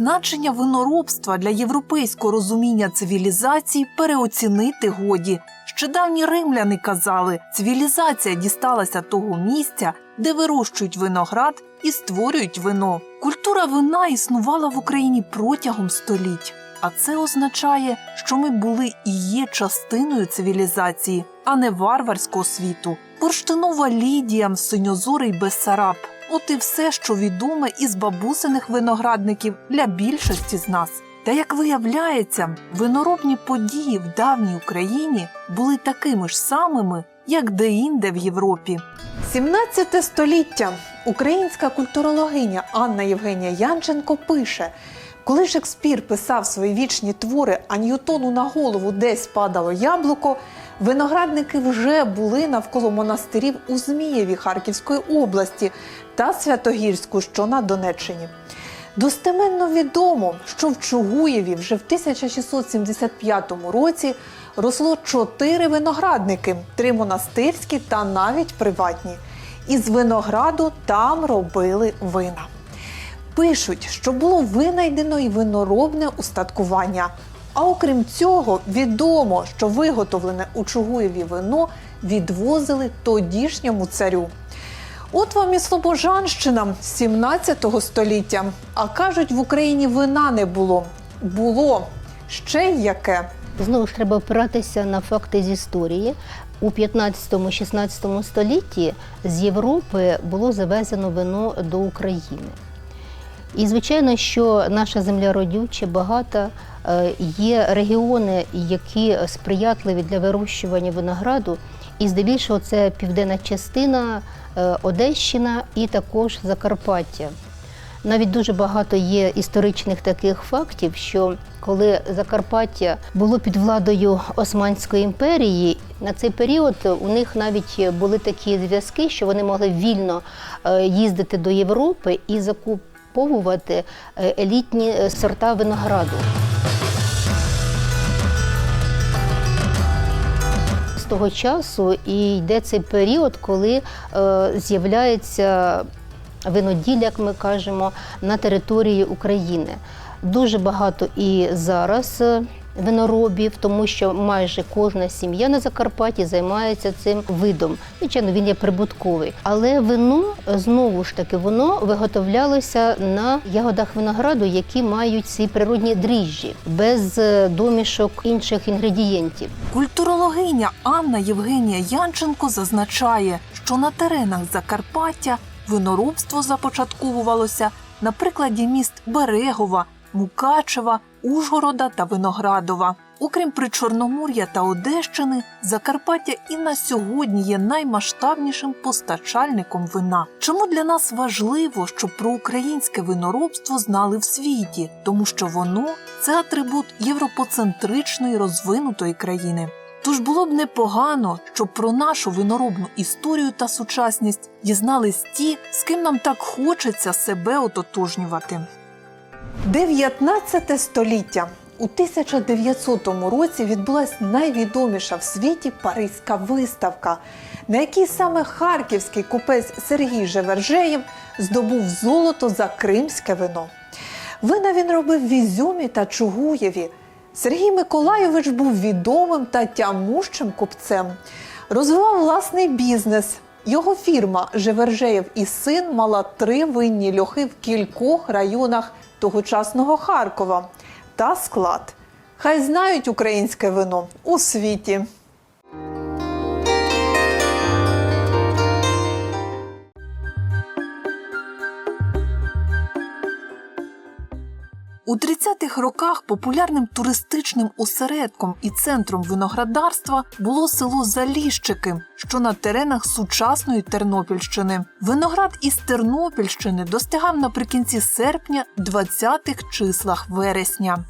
Значення виноробства для європейського розуміння цивілізації переоцінити годі. Ще давні римляни казали, цивілізація дісталася того місця, де вирощують виноград і створюють вино. Культура вина існувала в Україні протягом століть. А це означає, що ми були і є частиною цивілізації, а не варварського світу. Бурштинова Лідія, синьозорий Бессараб. От і все, що відоме із бабусиних виноградників для більшості з нас. Та як виявляється, виноробні події в давній Україні були такими ж самими, як де-інде в Європі. 17 століття українська культурологиня Анна Євгенія Янченко пише: коли Шекспір писав свої вічні твори, а Ньютону на голову десь падало яблуко, виноградники вже були навколо монастирів у Змієві Харківської області та Святогірську, що на Донеччині. Достеменно відомо, що в Чугуєві вже в 1675 році росло чотири виноградники, три монастирські та навіть приватні. Із винограду там робили вина. Пишуть, що було винайдено і виноробне устаткування. А окрім цього, відомо, що виготовлене у Чугуєві вино відвозили тодішньому царю. От вам і Слобожанщина 17 століття. А кажуть, в Україні вина не було. Було ще яке. Знову ж треба опиратися на факти з історії. У 15-16 столітті з Європи було завезено вино до України. І, звичайно, що наша земля родюча, багата, Е, є регіони, які сприятливі для вирощування винограду, і здебільшого це південна частина, е, Одещина і також Закарпаття. Навіть дуже багато є історичних таких фактів, що коли Закарпаття було під владою Османської імперії, на цей період у них навіть були такі зв'язки, що вони могли вільно е, їздити до Європи і закуповувати елітні сорта винограду. З того часу і йде цей період, коли е, з'являється виноділля, як ми кажемо, на території України. Дуже багато і зараз е, виноробів, тому що майже кожна сім'я на Закарпатті займається цим видом. Звичайно, він є прибутковий. Але вино знову ж таки воно виготовлялося на ягодах винограду, які мають ці природні дріжджі, без е, домішок інших інгредієнтів. Культурологиня Анна Євгенія Янченко зазначає, що на теренах Закарпаття виноробство започатковувалося на прикладі міст Берегова, Мукачева, Ужгорода та Виноградова. Окрім Причорномор'я та Одещини, Закарпаття і на сьогодні є наймасштабнішим постачальником вина. Чому для нас важливо, щоб про українське виноробство знали в світі? Тому що воно це атрибут європоцентричної розвинутої країни. Тож було б непогано, щоб про нашу виноробну історію та сучасність дізнались ті, з ким нам так хочеться себе ототожнювати. 19 століття. У 1900 році відбулася найвідоміша в світі Паризька виставка, на якій саме харківський купець Сергій Жевержеєв здобув золото за кримське вино. Вина він робив в Ізюмі та Чугуєві. Сергій Миколайович був відомим та тямущим купцем, розвивав власний бізнес. Його фірма Жевержеєв і син мала три винні льохи в кількох районах тогочасного Харкова та склад. Хай знають українське вино у світі. У 30-х роках популярним туристичним осередком і центром виноградарства було село Заліщики, що на теренах сучасної Тернопільщини. Виноград із Тернопільщини достигав наприкінці серпня 20-х числах вересня.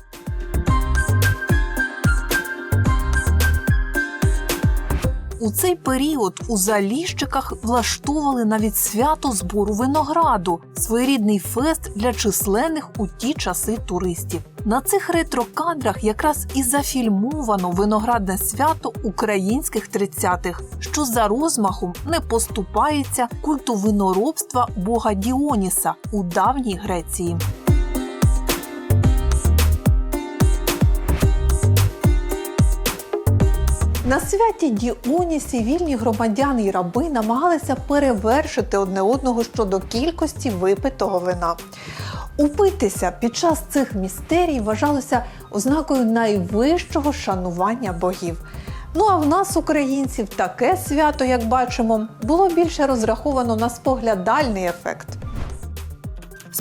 У цей період у Заліщиках влаштовували навіть свято збору винограду, своєрідний фест для численних у ті часи туристів. На цих ретро-кадрах якраз і зафільмовано виноградне свято українських тридцятих, що за розмахом не поступається культу виноробства бога Діоніса у давній Греції. На святі Діонісі вільні громадяни і раби намагалися перевершити одне одного щодо кількості випитого вина. Упитися під час цих містерій вважалося ознакою найвищого шанування богів. Ну а в нас, українців, таке свято, як бачимо, було більше розраховано на споглядальний ефект.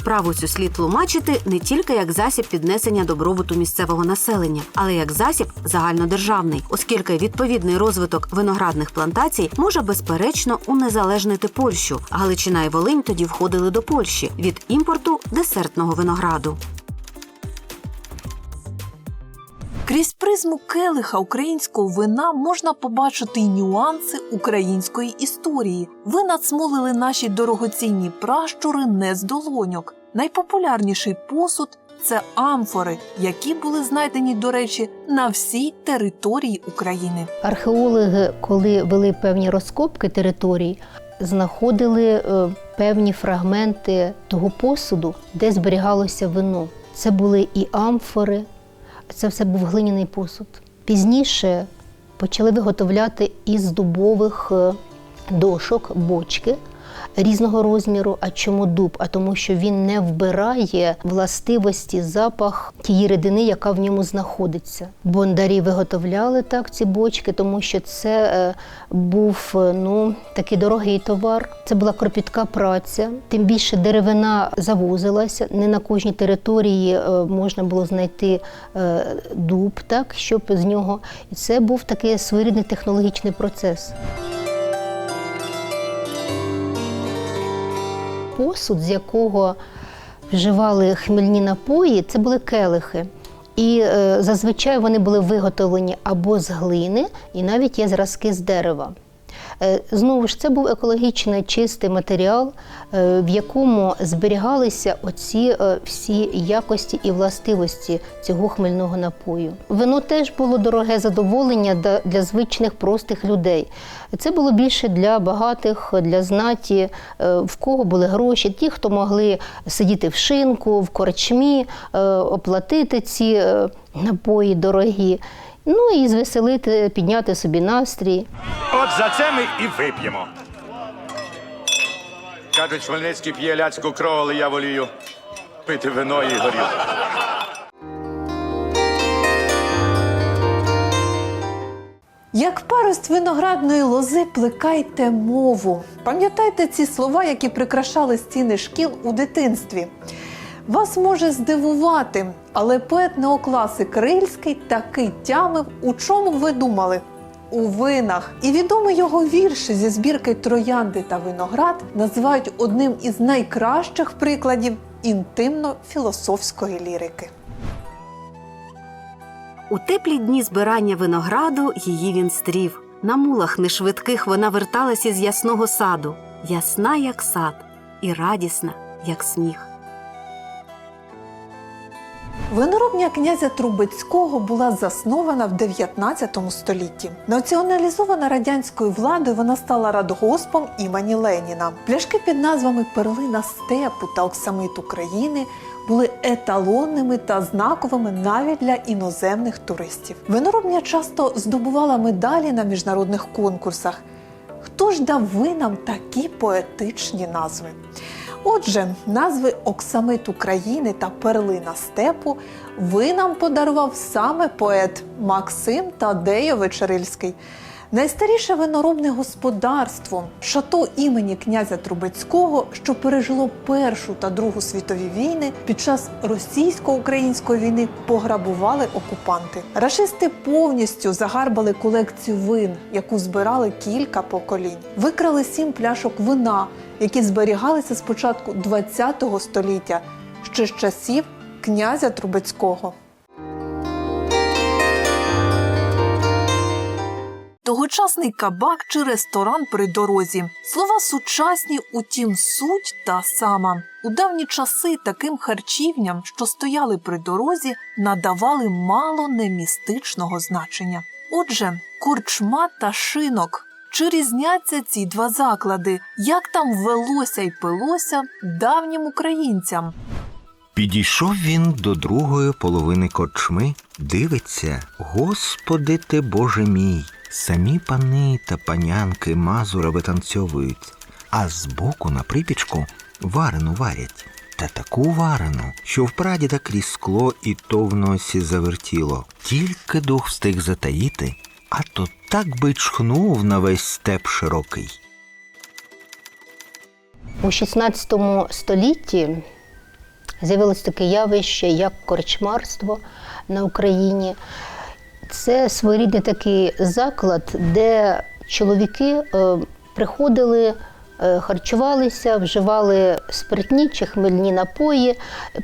Справу цю слід тлумачити не тільки як засіб піднесення добробуту місцевого населення, але як засіб загальнодержавний, оскільки відповідний розвиток виноградних плантацій може безперечно унезалежнити Польщу. Галичина і Волинь тоді входили до Польщі від імпорту десертного винограду. Крізь призму келиха українського вина можна побачити й нюанси української історії. Вина цмолили наші дорогоцінні пращури не з долоньок. Найпопулярніший посуд це амфори, які були знайдені, до речі, на всій території України. Археологи, коли вели певні розкопки територій, знаходили е, певні фрагменти того посуду, де зберігалося вино. Це були і амфори, це все був глиняний посуд. Пізніше почали виготовляти із дубових е, дошок бочки різного розміру. А чому дуб? А тому, що він не вбирає властивості, запах тієї рідини, яка в ньому знаходиться. Бондарі виготовляли так ці бочки, тому що це е, був е, ну такий дорогий товар. Це була кропітка праця. Тим більше деревина завозилася. Не на кожній території е, можна було знайти дуб, так щоб з нього. І це був такий своєрідний технологічний процес. Посуд, з якого вживали хмельні напої, це були келихи. І е, зазвичай вони були виготовлені або з глини, і навіть є зразки з дерева. Е, Знову ж це був екологічно чистий матеріал, е, в якому зберігалися оці е, всі якості і властивості цього хмельного напою. Вино теж було дороге задоволення для звичних простих людей. Це було більше для багатих, для знаті, в кого були гроші, ті, хто могли сидіти в шинку, в корчмі, оплатити ці напої дорогі. Ну і звеселити, підняти собі настрій. От за це ми і вип'ємо. Кажуть, Хмельницький п'є ляцьку кров, але я волію пити вино і горілку. Як парость виноградної лози плекайте мову. Пам'ятайте ці слова, які прикрашали стіни шкіл у дитинстві. Вас може здивувати, але поет неокласик Рильський таки тямив, у чому ви думали. У винах. І відомі його вірші зі збірки Троянди та виноград називають одним із найкращих прикладів інтимно-філософської лірики. У теплі дні збирання винограду її він стрів. На мулах нешвидких вона верталася з ясного саду, ясна, як сад, і радісна, як сміх. Виноробня князя Трубецького була заснована в 19 столітті. Націоналізована радянською владою, вона стала радгоспом імені Леніна. Пляшки під назвами Перлина степу та Оксамит України були еталонними та знаковими навіть для іноземних туристів. Виноробня часто здобувала медалі на міжнародних конкурсах. Хто ж дав винам такі поетичні назви? Отже, назви Оксамит України та Перлина степу ви нам подарував саме поет Максим Тадейович Рильський. Найстаріше виноробне господарство шато імені князя Трубецького, що пережило Першу та Другу світові війни, під час російсько-української війни пограбували окупанти. Рашисти повністю загарбали колекцію вин, яку збирали кілька поколінь. Викрали сім пляшок вина, які зберігалися з початку ХХ століття, ще з часів князя Трубецького. Тогочасний кабак чи ресторан при дорозі. Слова сучасні, утім, суть та сама. У давні часи таким харчівням, що стояли при дорозі, надавали мало не містичного значення. Отже, корчма та шинок. Чи різняться ці два заклади? Як там велося й пилося давнім українцям? Підійшов він до другої половини корчми, дивиться, Господи ти Боже мій, самі пани та панянки Мазура витанцьовують, а збоку на припічку варену варять. Та таку варену, що в прадіда крізь скло і то в носі завертіло. Тільки дух встиг затаїти, а то так би чхнув на весь степ широкий. У 16 столітті з'явилось таке явище, як корчмарство на Україні. Це своєрідний такий заклад, де чоловіки е, приходили, е, харчувалися, вживали спиртні чи хмельні напої,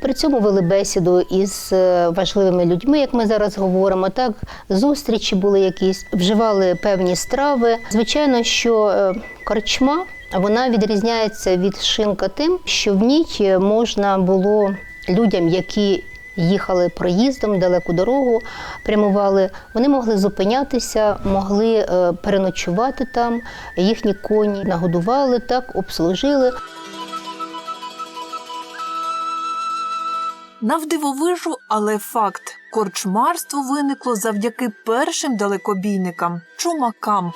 при цьому вели бесіду із е, важливими людьми, як ми зараз говоримо. Так, зустрічі були якісь, вживали певні страви. Звичайно, що корчма вона відрізняється від шинка тим, що в ній можна було людям, які їхали проїздом далеку дорогу, прямували, вони могли зупинятися, могли е, переночувати там, їхні коні нагодували, так, обслужили. Навдивовижу, але факт корчмарство виникло завдяки першим далекобійникам чумакам.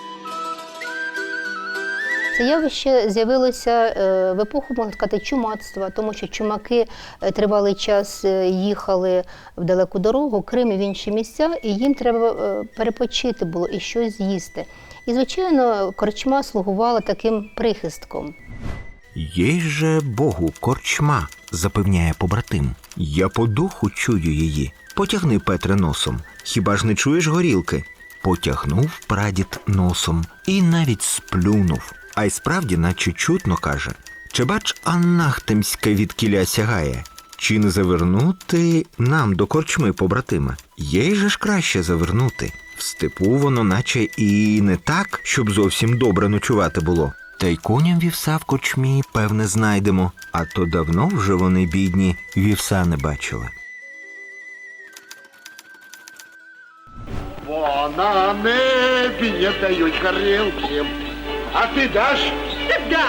Це явище з'явилося е, в епоху, можна сказати, чумацтва, тому що чумаки е, тривалий час е, їхали в далеку дорогу, Крим і в інші місця, і їм треба перепочити було і щось з'їсти. І, звичайно, корчма слугувала таким прихистком. Є же Богу корчма, запевняє побратим. Я по духу чую її. Потягни Петре носом. Хіба ж не чуєш горілки? Потягнув прадід носом і навіть сплюнув. А й справді, наче чутно каже: Чи бач, анахтемська від кіля сягає? Чи не завернути нам до корчми, побратиме? Їй же ж краще завернути. В степу воно наче і не так, щоб зовсім добре ночувати було. Та й коням вівса в корчмі, певне, знайдемо, а то давно вже вони, бідні, вівса не бачили. Бо на небі не дають горілки. А ти даш? Да.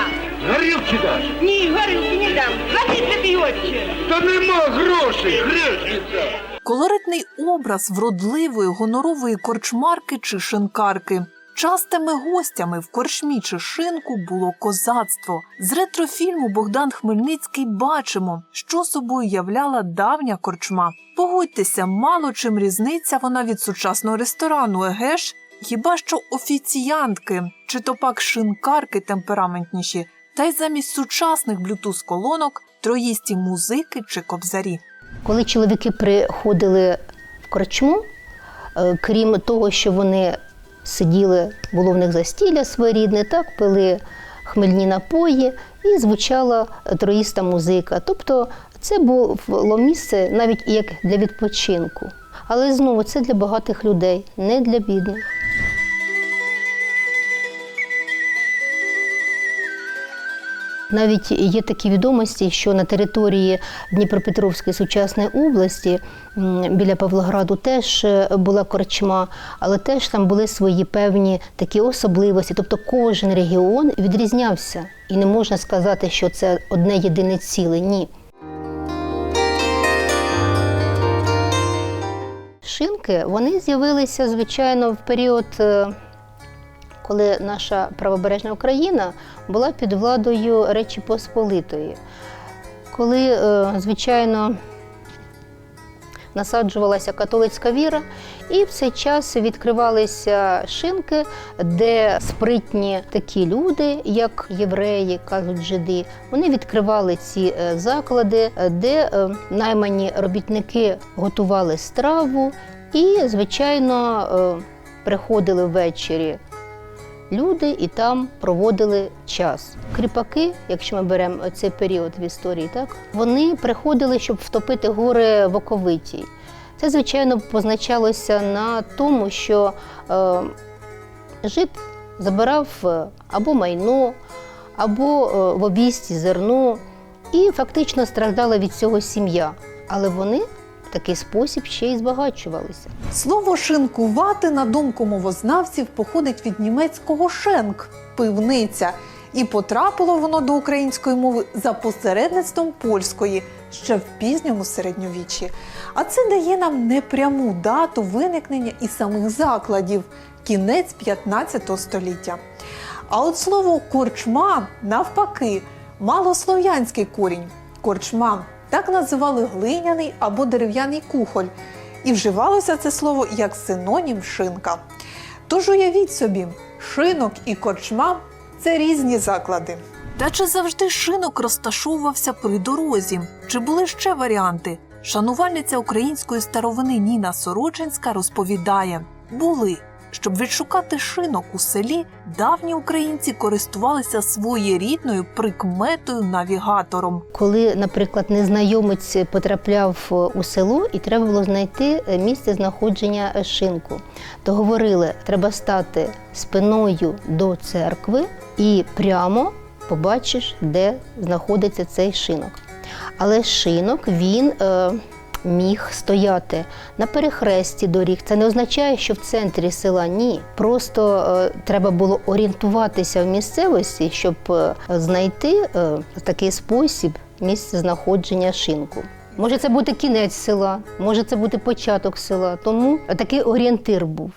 Горілки даш? Ні, горілки не дам. Возіть ти отче. Та нема грошей, грешниця. Колоритний образ вродливої гонорової корчмарки чи шинкарки. Частими гостями в корчмі чи шинку було козацтво. З ретрофільму Богдан Хмельницький бачимо, що собою являла давня корчма. Погодьтеся, мало чим різниця вона від сучасного ресторану, еге ж? Хіба що офіціантки чи то пак шинкарки темпераментніші, та й замість сучасних блютуз колонок троїсті музики чи кобзарі. Коли чоловіки приходили в корчму, е, крім того, що вони сиділи, було в них застілля своєрідне, так, пили хмельні напої і звучала троїста музика. Тобто це було місце навіть як для відпочинку. Але знову це для багатих людей, не для бідних. Навіть є такі відомості, що на території Дніпропетровської сучасної області біля Павлограду теж е, була корчма, але теж там були свої певні такі особливості. Тобто кожен регіон відрізнявся, і не можна сказати, що це одне єдине ціле. Ні. Шинки вони з'явилися, звичайно, в період, е, коли наша правобережна Україна була під владою Речі Посполитої. Коли, е, звичайно, насаджувалася католицька віра, і в цей час відкривалися шинки, де спритні такі люди, як євреї, кажуть жиди, вони відкривали ці е, заклади, де е, наймані робітники готували страву і, звичайно, приходили ввечері люди і там проводили час. Кріпаки, якщо ми беремо цей період в історії, так вони приходили, щоб втопити гори в оковитій. Це, звичайно, позначалося на тому, що е, жид забирав е, або майно, або е, в обійсті зерно, і фактично страждала від цього сім'я. Але вони такий спосіб ще й збагачувалися. Слово шинкувати, на думку мовознавців, походить від німецького шенк пивниця. І потрапило воно до української мови за посередництвом польської ще в пізньому середньовіччі. А це дає нам непряму дату виникнення і самих закладів кінець 15 століття. А от слово корчма навпаки мало корінь. Корчма так називали глиняний або дерев'яний кухоль, і вживалося це слово як синонім шинка. Тож уявіть собі, шинок і корчма це різні заклади. Та чи завжди шинок розташовувався при дорозі? Чи були ще варіанти? Шанувальниця української старовини Ніна Сорочинська розповідає: були. Щоб відшукати шинок у селі, давні українці користувалися своєрідною прикметою навігатором. Коли, наприклад, незнайомець потрапляв е, у село і треба було знайти е, місце знаходження е, шинку, то говорили, треба стати спиною до церкви і прямо побачиш, де знаходиться цей шинок. Але шинок він міг стояти на перехресті доріг. Це не означає, що в центрі села ні. Просто е, треба було орієнтуватися в місцевості, щоб е, знайти е, такий спосіб місце знаходження шинку. Може, це бути кінець села, може це бути початок села. Тому такий орієнтир був.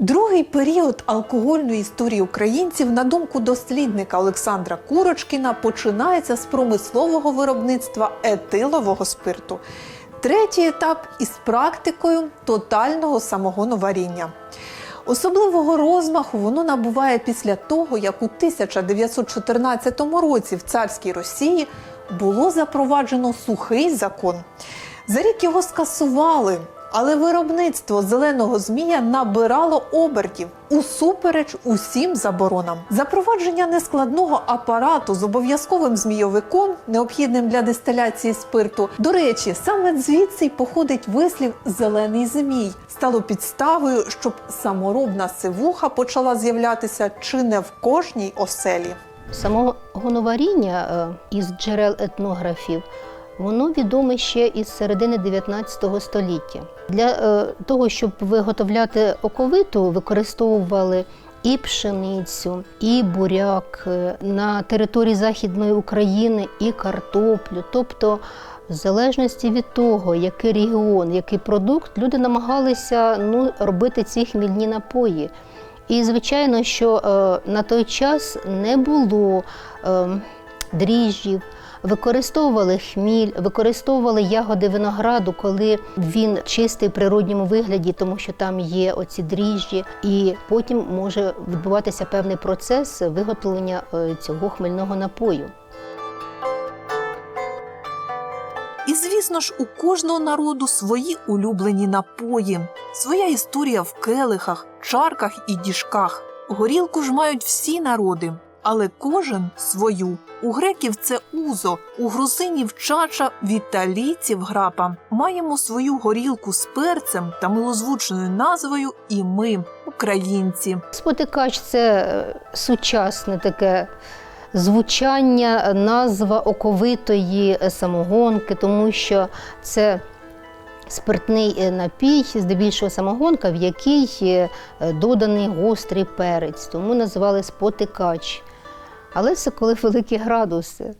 Другий період алкогольної історії українців, на думку дослідника Олександра Курочкіна, починається з промислового виробництва етилового спирту. Третій етап із практикою тотального самогоноваріння. Особливого розмаху воно набуває після того, як у 1914 році в царській Росії було запроваджено сухий закон. За рік його скасували, але виробництво зеленого змія набирало обертів усупереч усім заборонам. Запровадження нескладного апарату з обов'язковим змійовиком, необхідним для дистиляції спирту. До речі, саме звідси й походить вислів зелений змій. Стало підставою, щоб саморобна сивуха почала з'являтися чи не в кожній оселі. Самогоноваріння е, із джерел етнографів воно відоме ще із середини 19 століття. Для е, того, щоб виготовляти оковиту, використовували і пшеницю, і буряк е, на території Західної України, і картоплю. Тобто, в залежності від того, який регіон, який продукт, люди намагалися ну, робити ці хмільні напої. І звичайно, що е, на той час не було е, дріжджів, використовували хміль, використовували ягоди винограду, коли він чистий в природньому вигляді, тому що там є оці дріжджі, і потім може відбуватися певний процес виготовлення е, цього хмельного напою. І звісно ж, у кожного народу свої улюблені напої, своя історія в келихах, чарках і діжках. Горілку ж мають всі народи, але кожен свою. У греків це узо, у грузинів чача, в грапа. Маємо свою горілку з перцем та милозвучною назвою і ми, українці. Спотикач це е, сучасне таке звучання, назва оковитої е, самогонки, тому що це спиртний е, напій, здебільшого самогонка, в якій доданий гострий перець, тому називали спотикач. Але це коли великі градуси.